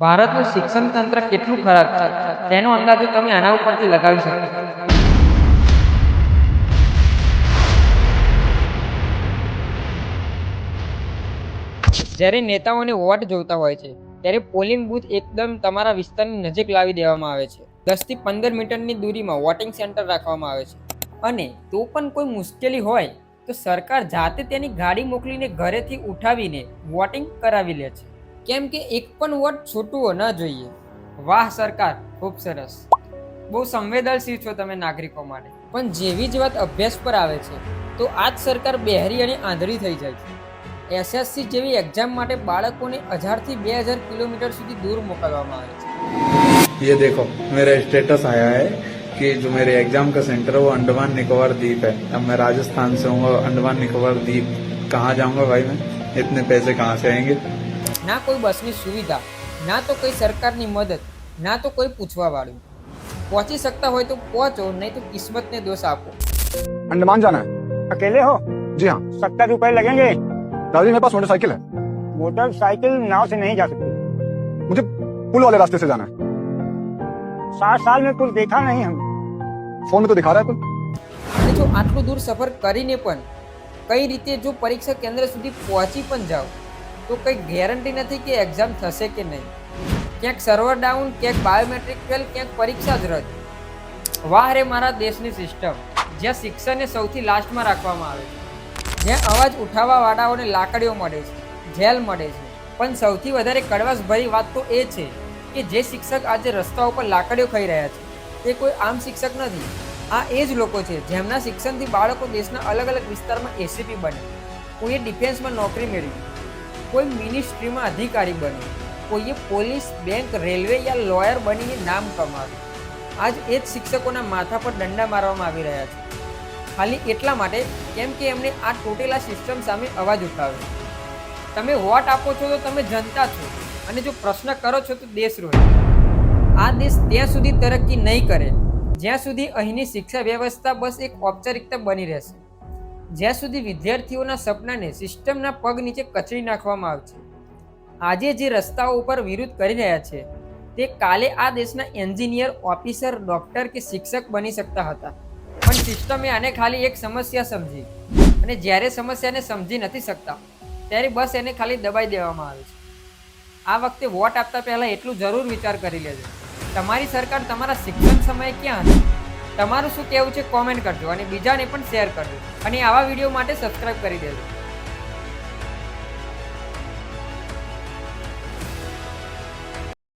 ભારતનું શિક્ષણ તંત્ર કેટલું ખરાબ છે? તેનો અંદાજો તમે આના ઉપરથી લગાવી શકો. જ્યારે નેતાઓને વોટ જોઈતા હોય છે, ત્યારે પોલિંગ બૂથ એકદમ તમારા વિસ્તારની નજીક લાવી દેવામાં આવે છે. દસથી પંદર મીટરની દૂરીમાં વોટિંગ સેન્ટર રાખવામાં આવે છે. અને તો પણ કોઈ મુશ્કેલી હોય, તો સરકાર જાતે તેની ગાડી મોકલીને ઘરેથી ઉઠાવીને વોટિંગ કરાવી લે છે. કેમ કે એક પણ વોટ છૂટવો ન જોઈએ વાહ સરકાર ખૂબ સરસ બહુ સંવેદનશીલ છો તમે નાગરિકો માટે પણ જેવી જ વાત અભ્યાસ પર આવે છે તો આ જ સરકાર બહેરી અને આંધળી થઈ જાય છે એસએસસી જેવી એક્ઝામ માટે બાળકોને હજારથી બે હજાર કિલોમીટર સુધી દૂર મોકલવામાં આવે છે ये देखो मेरा स्टेटस आया है कि जो मेरे एग्जाम का सेंटर है वो अंडमान निकोबार द्वीप है अब मैं राजस्थान से हूँ और अंडमान निकोबार द्वीप कहाँ जाऊंगा भाई मैं इतने पैसे कहाँ से आएंगे ના કોઈ બસની સુવિધા ના તો કોઈ સરકારની મદદ ના તો કોઈ પૂછવા વાળું પહોંચી શકતા હોય તો પહોંચો નહીં તો કિસ્મતને દોષ આપો अंडमान जाना है अकेले हो जी हाँ सत्तर रुपए लगेंगे दादी मेरे पास मोटरसाइकिल है मोटरसाइकिल नाव से नहीं जा सकती मुझे पुल वाले रास्ते से जाना है साठ साल में कुछ देखा नहीं हम फोन में तो दिखा रहा है पुल અને જો આટલું દૂર સફર કરીને પણ કઈ રીતે જો પરીક્ષા કેન્દ્ર સુધી પહોંચી પણ જાઓ તો કંઈ ગેરંટી નથી કે એક્ઝામ થશે કે નહીં. ક્યાંક સર્વર ડાઉન ક્યાંક બાયોમેટ્રિક ફેલ ક્યાંક પરીક્ષા જ રદ. વાહ રે મારા દેશની સિસ્ટમ જ્યાં શિક્ષણને સૌથી લાસ્ટમાં રાખવામાં આવે છે. જ્યાં અવાજ ઉઠાવવા વાળાઓને લાકડીઓ મળે છે, જેલ મળે છે. પણ સૌથી વધારે કડવાશભરી વાત તો એ છે કે જે શિક્ષક આજે રસ્તા ઉપર લાકડીઓ ખાઈ રહ્યા છે તે કોઈ આમ શિક્ષક નથી. આ એ જ લોકો છે જેમના શિક્ષણથી બાળકો દેશના અલગ અલગ વિસ્તારમાં એસીપી બને. કોઈએ ડિફેન્સમાં નોકરી મેળવી. કોઈ મિનિસ્ટ્રીમાં અધિકારી બન્યું કોઈએ પોલીસ, બેંક, રેલવે યા લોયર બનીને નામ કમાવ્યું આજ એ જ શિક્ષકોના માથા પર દંડા મારવામાં આવી રહ્યા છે. ખાલી એટલા માટે કેમ કે એમણે આ તૂટેલા સિસ્ટમ સામે અવાજ ઉઠાવ્યો તમે વોટ આપો છો તો તમે જનતા છો, અને જો પ્રશ્ન કરો છો તો દેશ રોય આ દેશ ત્યાં સુધી તરક્કી નહીં કરે. જ્યાં સુધી અહીંની શિક્ષા વ્યવસ્થા બસ એક ઔપચારિકતા બની રહેશે. જ્યાં સુધી વિદ્યાર્થીઓના સપનાને સિસ્ટમના પગ નીચે કચડી નાખવામાં આવશે આજે જે રસ્તાઓ ઉપર વિરોધ કરી રહ્યા છે, તે કાલે આ દેશના એન્જિનિયર, ઓફિસર, ડૉક્ટર કે શિક્ષક બની શકતા હતા. પણ સિસ્ટમે આને ખાલી એક સમસ્યા સમજી અને જ્યારે સમસ્યાને સમજી નથી શકતા, ત્યારે બસ એને ખાલી દબાઈ દેવામાં આવે છે. આ વખતે વોટ આપતા પહેલાં એટલું જરૂર વિચાર કરી લેજો. તમારી સરકાર તમારા શિક્ષણ સમયે ક્યાં હતી? તમારું શું કહેવું છે કોમેન્ટ કરજો અને બીજાને પણ શેર કરજો. અને આવા વીડિયો માટે સબસ્ક્રાઇબ કરી દેજો.